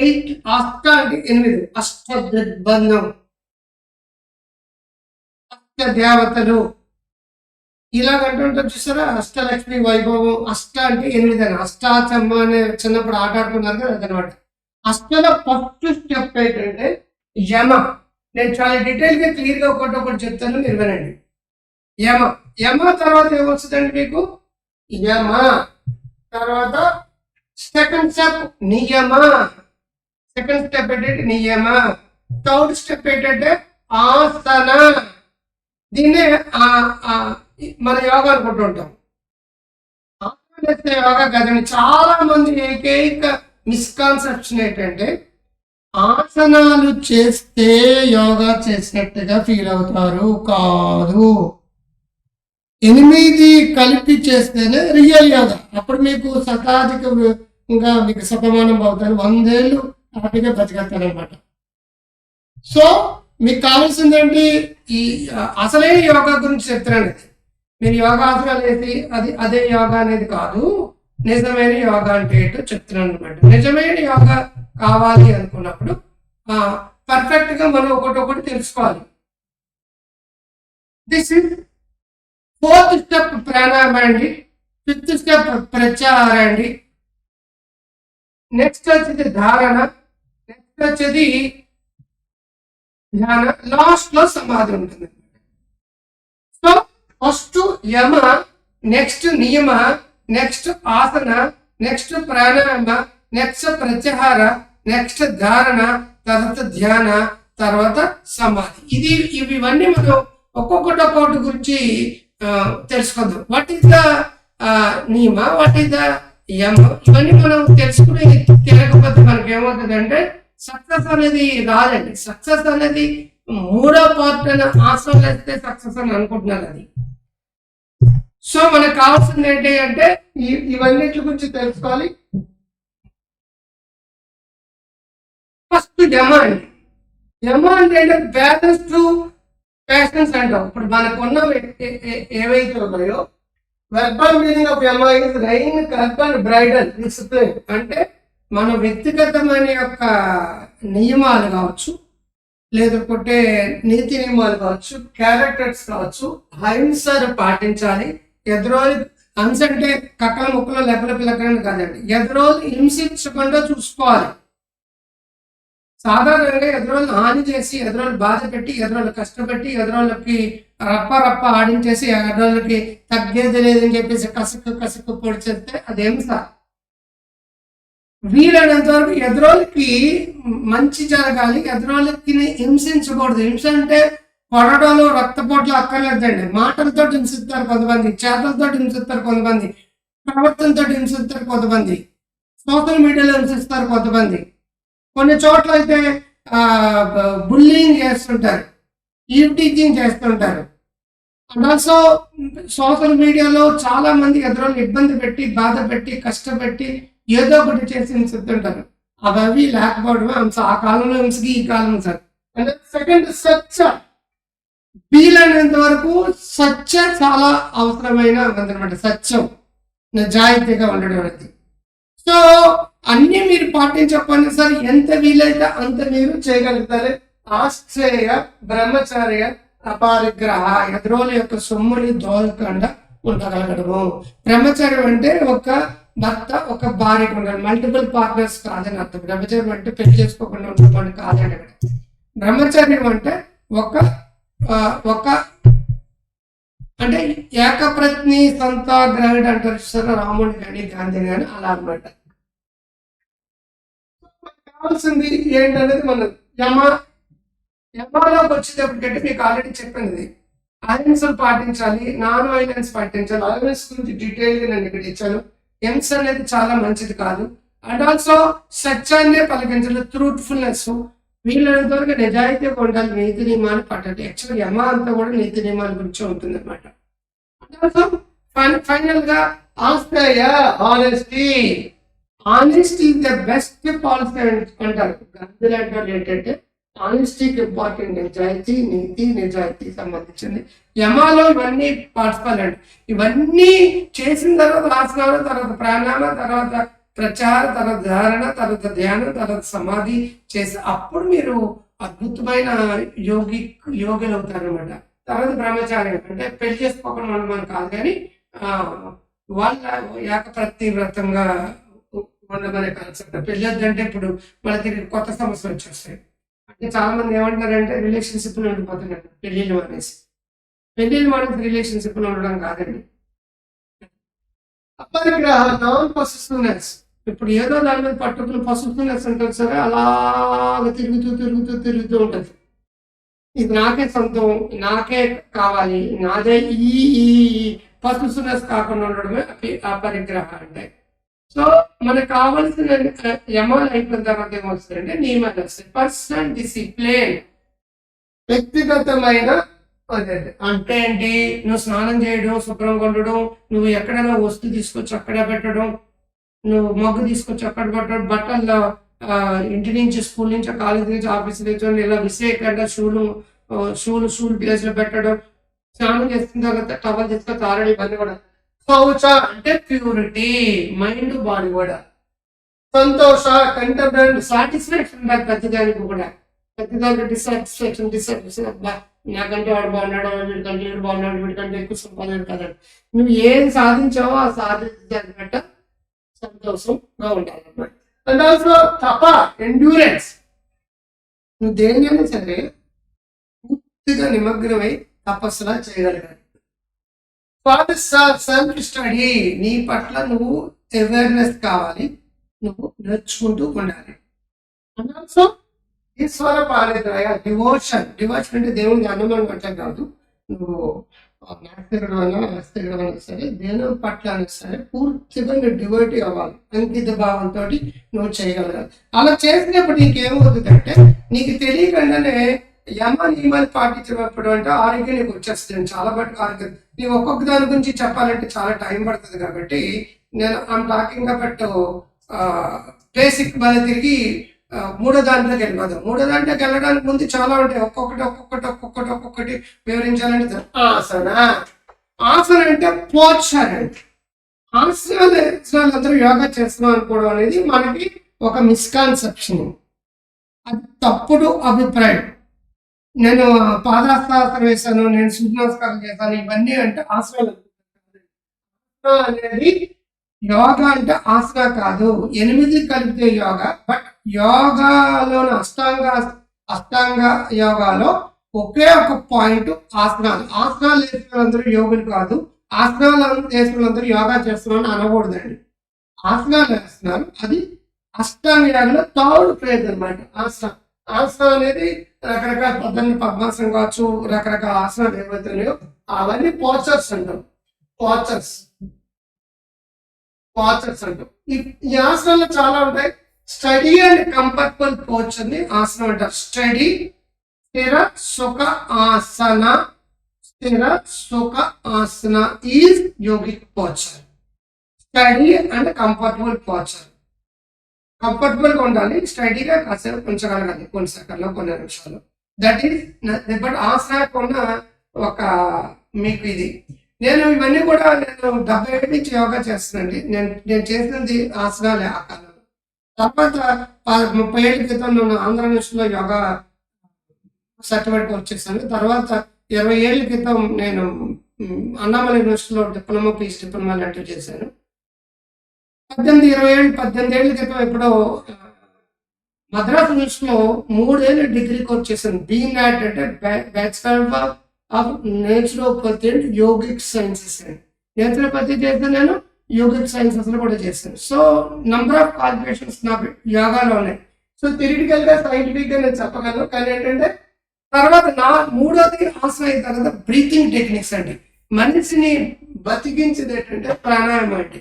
Eight అష్ట అంటే ఎనిమిది అష్ట దిగ్బంధం అష్ట దేవతలు ఇలాగంటుంటారు చూసారా? అష్టలక్ష్మి వైభవం అష్ట అంటే ఎనిమిది అని అష్టాచమ్మ అనే చిన్నప్పుడు ఆట ఆడుకున్నారు కదా అదనమాట. అష్టలో ఫస్ట్ స్టెప్ ఏంటంటే యమ. నేను చాలా డీటెయిల్గా క్లియర్గా ఒకటి ఒకటి చెప్తాను మీరు వినండి. యమ. యమ తర్వాత ఏమొస్తుందండి మీకు? యమ. తర్వాత సెకండ్ స్టెప్ నియమ. సెకండ్ స్టెప్ ఏంటంటే నియమ. థర్డ్ స్టెప్ ఏంటంటే ఆసన. దీన్నే ఆ- మన యోగా అనుకుంటూ ఉంటాం. ఆసన యోగా కదండి. చాలా మంది ఏకైక మిస్కాన్సెప్షన్ ఏంటంటే ఆసనాలు చేస్తే యోగా చేసినట్టుగా ఫీల్ అవుతారు. కాదు. ఎనిమిది కలిపి చేస్తేనే రియల్ యోగా. అప్పుడు మీకు శతాధికంగా మీకు సపమానం అవుతారు. వందేళ్ళు హ్యాపీగా బతికేస్తారు అనమాట సో మీకు కావాల్సింది ఏంటి ఈ అసలైన యోగా గురించి చెప్తున్నాను. మీరు యోగాసనాలు అనేది అది అదే యోగా అనేది కాదు. నిజమైన యోగా అంటే ఏంటో చెప్తున్నాను అనమాట నిజమైన యోగా కావాలి అనుకున్నప్పుడు పర్ఫెక్ట్గా మనం ఒకటి ఒకటి తెలుసుకోవాలి. దిస్ ఇస్ ఫోర్త్ స్టెప్ ప్రాణాయామ అండి. ఫిఫ్త్ స్టెప్ ప్రత్యాహార అండి. నెక్స్ట్ వచ్చేది ధారణ వచ్చేది ధ్యాన లాస్ట్లో సమాధి ఉంటుంది. సో ఫస్ట్ యమ నెక్స్ట్ నియమ నెక్స్ట్ ఆసన నెక్స్ట్ ప్రాణాయామ నెక్స్ట్ ప్రత్యాహార నెక్స్ట్ ధారణ తర్వాత ధ్యాన తర్వాత సమాధి. ఇది ఇవి ఇవన్నీ మనం ఒక్కొక్కటి ఒక్కొక్కటి గురించి తెలుసుకుందాం. What is the niyama? What is the yama? ఇవన్నీ మనం తెలుసుకుని తిరగకపోతే మనకేమవుతుందంటే సక్సెస్ అనేది రాదండి సక్సెస్ అనేది మూడో పార్ట్ అని ఆసనం వేస్తే సక్సెస్ అని అనుకుంటున్నాను అది. సో మనకు కావాల్సింది ఏంటి అంటే ఇవన్నిటి గురించి తెలుసుకోవాలి. ఫస్ట్ డిమాండ్ డిమాండ్ అంటే బ్యాలెన్స్ టు ప్యాషన్స్ అంటాం ఇప్పుడు మనకున్న ఉన్న ఏవైతే ఉన్నాయో verbal meaning of M I is rein curb and bridle discipline అంటే మన వ్యక్తిగతమైన యొక్క నియమాలు కావచ్చు లేకపోతే నీతి నియమాలు కావచ్చు క్యారెక్టర్స్ కావచ్చు అహింసను పాటించాలి. ఎదురోజు హింస అంటే కక్కల ముక్కలు లెక్కల పిలకడం కాదండి. ఎదురోజు హింసించకుండా చూసుకోవాలి. సాధారణంగా ఎదురోళ్ళు హాని చేసి ఎదురోళ్ళు బాధ పెట్టి ఎదురోళ్ళు కష్టపెట్టి ఎదురోళ్ళకి రప్ప రప్ప ఆడించేసి ఎదురోళ్ళకి తగ్గేది లేదని చెప్పేసి కసుకు కసుకు పొడి చేస్తే అది హింస వీలైనంత వరకు ఎదురోళ్ళకి మంచి జరగాలి. ఎదురోళ్ళకి హింసించకూడదు. హింస అంటే కొడడలు రక్తపోట్లు అక్కర్లేదండి. మాటలతో హింసిస్తారు కొంతమంది చేతలతో హింసిస్తారు కొంతమంది ప్రవర్తనతో హింసిస్తారు కొంతమంది సోషల్ మీడియాలో హింసిస్తారు కొంతమంది. కొన్ని చోట్ల అయితే బుల్లింగ్ చేస్తుంటారు ఈవ్ టీచింగ్ చేస్తుంటారు. అండ్ ఆల్సో సోషల్ మీడియాలో చాలా మంది ఎదురోళ్ళు ఇబ్బంది పెట్టి బాధ పెట్టి కష్టపెట్టి ఏదో ఒకటి చేసి హింసిస్తుంటారు అవి లేకపోవడమే హింస ఆ కాలంలో హింసకి ఈ కాలం సార్ అంటే సెకండ్ స్వచ్ఛ. వీలైనంత వరకు స్వచ్ఛ చాలా అవసరమైన అనమాట సత్యం నిజాయితీగా ఉండడం అనేది. సో అన్ని మీరు పాటించకపోయినా సరే ఎంత వీలైతే అంత మీరు చేయగలుగుతారు. ఆశ్చర్య బ్రహ్మచార్య అపారిగ్రహ ఎదురోల యొక్క సొమ్ముని దోలకుండా ఉండగలగడము. బ్రహ్మచర్యం అంటే ఒక భర్త ఒక భార్య ఉండాలి మల్టిపుల్ పార్ట్నర్స్ కాదని అర్థం. బ్రహ్మచర్యం అంటే పెళ్ళి చేసుకోకుండా ఉండడం కాదని అక్కడ బ్రహ్మచర్యం అంటే ఒక ఒక అంటే ఏకప్రజ్ఞి సంతాగ్రహుడు అంటారు చూసారా? రాముడు కానీ గాంధీ కానీ అలా అన్నమాట. కావాల్సింది ఏంటనేది మనం యమ యమలోకి వచ్చేటప్పటికంటే మీకు ఆల్రెడీ చెప్పింది అలయన్స్లు పాటించాలి నాన్ వైలెన్స్ పాటించాలి. అలయన్స్ గురించి డీటెయిల్గా నేను ఇక్కడ ఇచ్చాను. ఎమ్స్ అనేది చాలా మంచిది కాదు. అండ్ ఆల్సో సత్యాన్ని పలికించాలి ట్రూత్ఫుల్నెస్ వీళ్ళంత వరకు నిజాయితీ ఉండాలి నీతి నియమాలు పట్టండి. యాక్చువల్ యమ అంతా కూడా నీతి నియమాల గురించి ఉంటుంది అనమాట ఫైనల్గా ఆస్ట్రేయ honesty honesty the best policy అంటారు. గాంధీ అంటారు ఏంటంటే ఆనెస్టీకి ఇంపార్టెంట్ నిజాయితీ నీతి నిజాయితీ సంబంధించింది. యమాలో ఇవన్నీ పాటిస్తానండి ఇవన్నీ చేసిన తర్వాత ఆసనాలు తర్వాత ప్రాణాయామ తర్వాత ప్రచార తర్వాత ధారణ తర్వాత ధ్యానం తర్వాత సమాధి చేసి అప్పుడు మీరు అద్భుతమైన యోగి యోగులు అవుతారు అనమాట తర్వాత బ్రహ్మచారి అంటే పెళ్ళి చేసుకోకుండా మనం కాదు కానీ వాళ్ళ వాళ్ళ ఏకప్రతి వ్రతంగా ఉండమనే కాన్సెప్ట్ పెళ్ళి వద్దంటే ఇప్పుడు మన తిరిగి కొత్త సమస్యలు వచ్చేస్తాయి. అంటే చాలా మంది ఏమంటారంటే రిలేషన్షిప్లో ఉండిపోతున్నారు పెళ్ళిళ్ళు అనేసి పెళ్ళిళ్ళు మానేసి రిలేషన్షిప్లో ఉండడం కాదండి. అపరిగ్రహ నాన్ ఇప్పుడు ఏదో దాని మీద పట్టుకుని పొసిసివ్నెస్ ఉంటుంది సరే అలాగ తిరుగుతూ తిరుగుతూ తిరుగుతూ ఉంటుంది. ఇది నాకే సొంతం నాకే కావాలి నాదే ఈ పొసిసివ్నెస్ కాకుండా ఉండడమే అపి- అపరిగ్రహ అంటే. సో మనకు కావాల్సిన యమాలు అయిపోయిన తర్వాత ఏమొస్తాయంటే నియమాలు వస్తాయి. పర్సనల్ డిసిప్లిన్ వ్యక్తిగతమైన. అంటే ఏంటి? నువ్వు స్నానం చేయడం శుభ్రంగా ఉండడం నువ్వు ఎక్కడైనా వస్తువు తీసుకొచ్చి అక్కడ పెట్టడం నువ్వు మగ్గు తీసుకొచ్చి అక్కడ పెట్టడం బట్టల్లో ఇంటి నుంచి స్కూల్ నుంచి కాలేజ్ నుంచి ఆఫీస్ నుంచి ఇలా విసేయకుండా షూలు షూలు షూలు ప్లేస్లో పెట్టడం స్నానం చేసిన తర్వాత టవల్ తీసుకొచ్చి ఆరడి ఇవన్నీ కూడా శౌచ అంటే ప్యూరిటీ మైండ్ బాడీ కూడా. సంతోష కంటెంట్ సాటిస్ఫాక్షన్ ఉండాలి ప్రతిదానికి కూడా. ప్రతిదానికి డిసాటిస్ఫాక్షన్ డిసాటిస్ఫాక్షన్ అబ్బా నాకంటే వాడు బాగున్నాడు వీడికంటే వీడు బాగున్నాడు వీడికంటే ఎక్కువ సంపాదన కదా. నువ్వు ఏం సాధించావో ఆ సాధించగలిగినట్టు సంతోషంగా ఉండాలి అన్నమాట అండ్ ఆల్సో తప ఎండ్యూరెన్స్ నువ్వు దేనికైనా సరే పూర్తిగా నిమగ్నమై తపస్సులా చేయగలగాలి. ఫాదర్ సెల్ఫ్ స్టడీ నీ పట్ల నువ్వు అవేర్నెస్ కావాలి. నువ్వు నేర్చుకుంటూ ఉండాలి. సో ఈశ్వర పాలిద్రయ డివోషన్ డివోషన్ అంటే దేవుని అనుమానం అంటే కాదు. నువ్వు నాస్తికుడు అయినా సరే దేవుని పట్ల అయినా సరే పూర్తిగా నువ్వు డివోటీ అవ్వాలి. అంకిత భావంతో నువ్వు చేయగలగాలి. అలా చేసినప్పుడు నీకేమవుతుందంటే నీకు తెలియకుండానే యమ నియమాలు పాటించినప్పుడు అంటే ఆరోగ్యం నీకు వచ్చేస్తుంది. చాలా బట్టి ఆరోగ్యం. నీవు ఒక్కొక్క దాని గురించి చెప్పాలంటే చాలా టైం పడుతుంది కాబట్టి నేను ఐమ్ టాకింగ్ అబౌట్ బేసిక్ మన తిరిగి మూడో దాంట్లోకి వెళ్ళిపోదాం మూడో దాంట్లోకి వెళ్ళడానికి ముందు చాలా ఉంటాయి. ఒక్కొక్కటి ఒక్కొక్కటి ఒక్కొక్కటి ఒక్కొక్కటి వివరించాలంటే ఆసన? ఆసన అంటే పోర్చర్ అంటే ఆసనాలు ఆసనాలు అందరూ యోగా చేస్తున్నాం అనుకోవడం అనేది మనకి ఒక మిస్కాన్సెప్షన్ అది తప్పుడు అభిప్రాయం. నేను పాదాస్తాసనం వేశాను నేను సూర్యనమస్కారం చేశాను ఇవన్నీ అంటే ఆసనాలు అనేది యోగా అంటే ఆసన కాదు. ఎనిమిది కలిపితే యోగా బట్ యోగాలోని అష్టాంగ అష్టాంగ యోగాలో ఒకే ఒక పాయింట్ ఆసనాలు ఆసనాలు వేసిన వాళ్ళందరూ యోగులు కాదు. ఆసనాలు వేసిన వాళ్ళందరూ యోగా చేస్తున్నారని అనకూడదండి ఆసనాలు వేస్తున్నారు అది అష్టాంగ యోగలో థర్డ్ ఫేజ్ అనమాట ఆసనం ఆసనం అనేది రకరకాల పద్ధతి పద్మాసనం కావచ్చు రకరకాల ఆసనాలు ఏవైతున్నాయో అవన్నీ పోచర్స్ అంటాం. పోచర్స్. పోచర్స్ అంటాం. ఈ ఆసనాలు చాలా ఉంటాయి. స్టడీ అండ్ కంఫర్టబుల్ పోచర్ని అని ఆసనం అంటారు. స్టడీ స్థిర సుఖ ఆసన. స్థిర సుఖ ఆసన is yogic posture. Steady and comfortable posture. కంఫర్టబుల్గా ఉండాలి స్టడీగా కాసేపు ఉంచగలగాలి కొన్ని సెకండ్లో కొన్ని నిమిషాలు దట్ ఈస్ బట్ ఆసనాకు ఉన్న ఒక మీకు ఇది. నేను ఇవన్నీ కూడా నేను డెబ్బై ఏడు నుంచి యోగా చేస్తున్నాండి నేను నేను చేసినది ఆసనాలే ఆ కాలంలో. తర్వాత ముప్పై ఏళ్ళ క్రితం నేను ఆంధ్ర యూనివర్సిటీలో యోగా సర్టిఫికేట్ వచ్చేసాను. తర్వాత ఇరవై ఏళ్ళ క్రితం నేను అన్నామలై యూనివర్సిటీలో డిప్లొమా పీస్ డిప్లొమా లాంటివి చేశాను. పద్దెనిమిది ఇరవై ఏళ్ళు పద్దెనిమిది ఏళ్ళ క్రితం ఎప్పుడో మద్రాస్ యూనివర్సిటీలో మూడేళ్ళు డిగ్రీ కోర్స్ చేశాను. బీనాట్ అంటే bachelor of naturopathy and yogic sciences అండి నేచురోపతి చేస్తే నేను యోగిక్ సైన్సెస్లో కూడా చేశాను. సో నంబర్ ఆఫ్ క్వాలిఫికేషన్స్ నాకు యోగాలో ఉన్నాయి. సో తిరిగి వెళ్తే సైంటిఫిక్గా నేను చెప్పగలను. కానీ ఏంటంటే తర్వాత నా మూడోది ఆసనం అయిన తర్వాత బ్రీతింగ్ టెక్నిక్స్ అండి. మనిషిని బతికించేది ఏంటంటే ప్రాణాయామం అండి.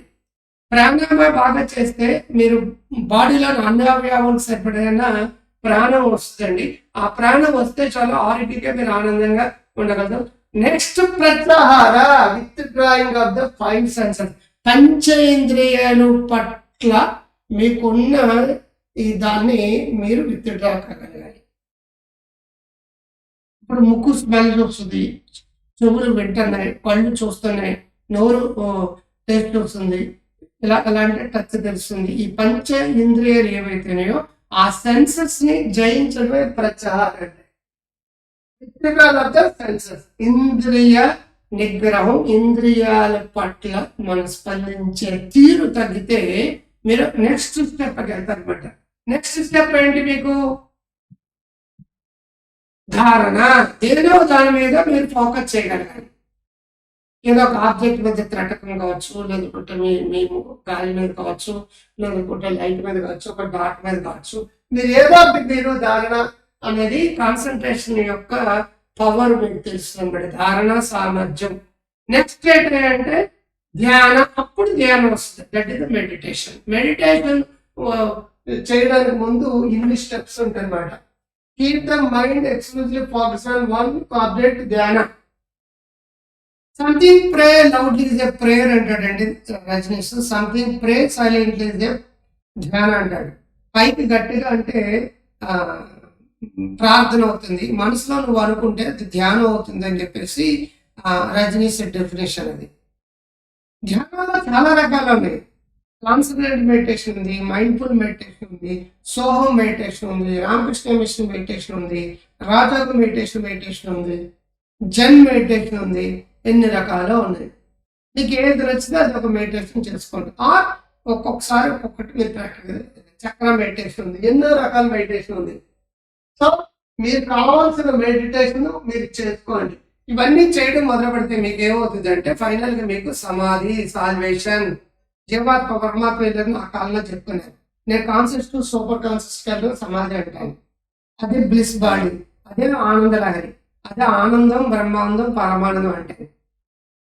ప్రాణాయామం బాగా చేస్తే మీరు బాడీలో అన్ని అవయవాలకు ప్రాణం వస్తుందండి. ఆ ప్రాణం వస్తే చాలా ఆరోగ్యంగా మీరు ఆనందంగా ఉండగలుగుతాం next ప్రత్యాహార withdrawing of the five senses పంచేంద్రియాలు పట్ల మీకున్న ఈ దాన్ని మీరు విత్ డ్రా కాగలగాలి. ఇప్పుడు ముక్కు స్మెల్ చూస్తుంది. చెవులు వింటున్నాయి. కళ్ళు చూస్తున్నాయి. నోరు టేస్ట్ వస్తుంది. ఇలా ఎలా అంటే టచ్ తెలుస్తుంది. ఈ పంచ ఇంద్రియాలు ఏవైతేనాయో ఆ సెన్సెస్ని జయించడమే ప్రచారం. అంటే సెన్సెస్ ఇంద్రియ నిగ్రహం ఇంద్రియాల పట్ల మనం స్పందించే తీరు తగ్గితే మీరు నెక్స్ట్ స్టెప్ వెళ్తారనమాట నెక్స్ట్ స్టెప్ ఏంటి మీకు? ధారణ. ఏదో దాని మీద మీరు ఫోకస్ చేయగలగాలి. ఏదో ఒక ఆబ్జెక్ట్ మధ్య త్రటకం కావచ్చు లేదంటే మీ మీ గాలి మీద కావచ్చు లేకుంటే లైట్ మీద కావచ్చు ఒక డాట్ మీద కావచ్చు. మీరు ఏదో మీరు ధారణ అనేది కాన్సన్ట్రేషన్ యొక్క పవర్ మీకు తెలుస్తుంది ధారణ సామర్థ్యం. నెక్స్ట్ ఏంటంటే ధ్యానం. అప్పుడు ధ్యానం వస్తుంది. దట్ ఇస్ మెడిటేషన్ మెడిటేషన్ చేయడానికి ముందు ఇన్ని స్టెప్స్ ఉంటాయి అన్నమాట keep the mind exclusive focus on one object ధ్యానం. Something pray loudly is a prayer అంటాడండి Rajneesh something pray silently is a dhyana అంటాడు. పైకి గట్టిగా అంటే ప్రార్థన అవుతుంది. మనసులో నువ్వు అనుకుంటే అది ధ్యానం అవుతుంది అని చెప్పేసి రజనీష్ డెఫినేషన్ అది. ధ్యానంలో చాలా రకాలు ఉన్నాయి. కాన్సన్ట్రేట్ మెడిటేషన్ ఉంది మైండ్ఫుల్ మెడిటేషన్ ఉంది సోహం మెడిటేషన్ ఉంది రామకృష్ణ మిషన్ మెడిటేషన్ ఉంది రాజాకు మెడిటేషన్ మెడిటేషన్ ఉంది జన్ మెడిటేషన్ ఉంది ఎన్ని రకాలు ఉన్నాయి. మీకు ఏది నచ్చితే అది ఒక మెడిటేషన్ చేసుకోండి. ఆర్ ఒక్కొక్కసారి ఒక్కొక్కటి మీరు ప్రాక్టీస్ చక్ర మెడిటేషన్ ఉంది. ఎన్నో రకాల మెడిటేషన్ ఉంది. సో మీరు కావాల్సిన మెడిటేషన్ మీరు చేసుకోండి. ఇవన్నీ చేయడం మొదలు పెడితే మీకు ఏమవుతుంది అంటే ఫైనల్గా మీకు సమాధి సాల్వేషన్ జీవాత్మ పరమాత్మ వెళ్ళని ఆ కాలంలో చెప్పుకున్నాను నేను కాన్షియస్ టు సూపర్ కాన్షియస్ కాదు సమాధి అంటాను. అదే బ్లిస్ బాడీ అదే ఆనంద లహరి అదే ఆనందం బ్రహ్మానందం పరమానందం అంటే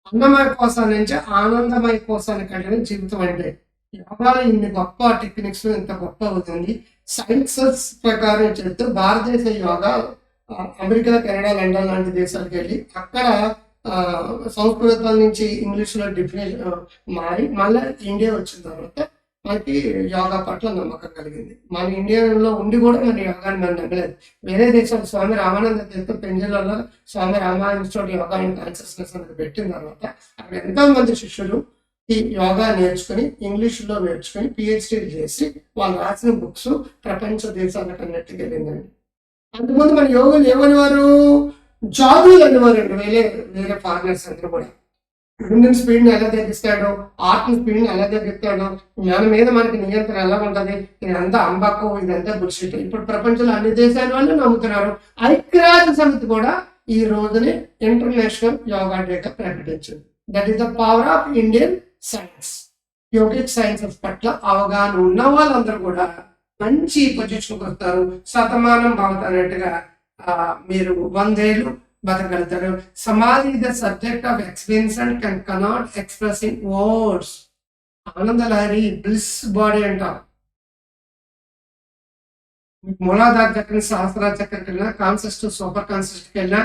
అన్నమయ కోసం నుంచి ఆనందమయ కోసానికి వెళ్ళిన జీవితం అంటే. యోగాలో ఇన్ని గొప్ప టెక్నిక్స్ ఇంత గొప్ప అవుతుంది. సైన్సెస్ ప్రకారం చెప్తూ భారతదేశ యోగా అమెరికా కెనడా లండన్ లాంటి దేశాలకు వెళ్ళి అక్కడ ఆ, సంస్కృతం నుంచి ఇంగ్లీష్లో డిఫినేషన్ మారి మళ్ళీ ఇండియా వచ్చిన తర్వాత మనకి యోగా పట్ల నమ్మకం కలిగింది. మన ఇండియాలో ఉండి కూడా మన యోగాని మనం నమ్మలేదు. వేరే దేశాలు Swami Ramananda Tirtha పెంజలలో Swami Ramananda institute yoga consciousness అనేది పెట్టిన తర్వాత అక్కడ ఎంతో మంది శిష్యులు ఈ యోగా నేర్చుకుని ఇంగ్లీష్లో నేర్చుకుని పిహెచ్డీలు చేసి వాళ్ళు రాసిన బుక్స్ ప్రపంచ దేశాలకు అన్నట్టుగా వెళ్ళిందండి. అంతకుముందు మన యోగులు ఏమనేవారు? జాబులు అనేవారు అండి. వేరే వేరే ఫారినర్స్ అందరూ కూడా. గుండెని స్పీడ్ని ఎలా తగ్గిస్తాడు ఆర్ట్ని స్పీడ్ని ఎలా తగ్గిస్తాడు మన మీద మనకి నియంత్రణ ఎలా ఉంటుంది ఇదంతా అంబాకు ఇదంతా బుల్షిట్. ఇప్పుడు ప్రపంచంలో అన్ని దేశాల వాళ్ళు నమ్ముతున్నారు. ఐక్యరాజ్య సమితి కూడా ఈ రోజునే ఇంటర్నేషనల్ యోగా డేగా ప్రకటించింది. That is the power of Indian science yogic sciences పట్ల అవగాహన ఉన్న వాళ్ళందరూ కూడా మంచి పొజిషన్కి వస్తారు. శతమానం భవతన్నట్టుగా అన్నట్టుగా మీరు వందేళ్ళు బతకగలుగుతారు samadhi the subject of experience and can cannot express in words Ananda Lahari bliss body అంటాం మూలాధార చక్రం సహస్ర చక్రకి వెళ్ళినా కాన్సెస్ట్ సూపర్ కాన్సెస్ట్కి వెళ్ళినా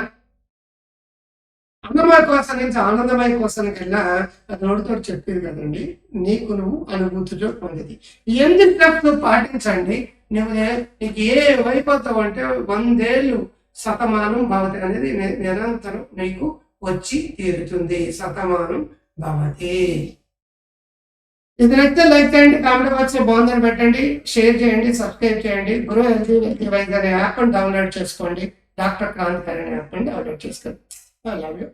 అన్నమయ కోసం నుంచి ఆనందమయ కోసానికి వెళ్ళినా అది నోటితో చెప్పేది కదండి నీకు నువ్వు అనుభూతితో పొందేది. ఎందుకు స్టెప్స్ పాటించండి. నువ్వు నీకు ఏ వైపోతావు అంటే వందేళ్ళు శతమానం భవతి అనేది నిరంతరం నీకు వచ్చి తీరుతుంది. శతమానం భవతి. ఇది నచ్చితే లైక్ చేయండి కామెంట్ బాక్స్ బాగుందని పెట్టండి షేర్ చేయండి సబ్స్క్రైబ్ చేయండి. గురు హెల్తీ వైద్య అనే యాప్ డౌన్లోడ్ చేసుకోండి. డాక్టర్ క్రాంతికర్ అనే యాప్ డౌన్లోడ్ చేసుకోండి. I love you.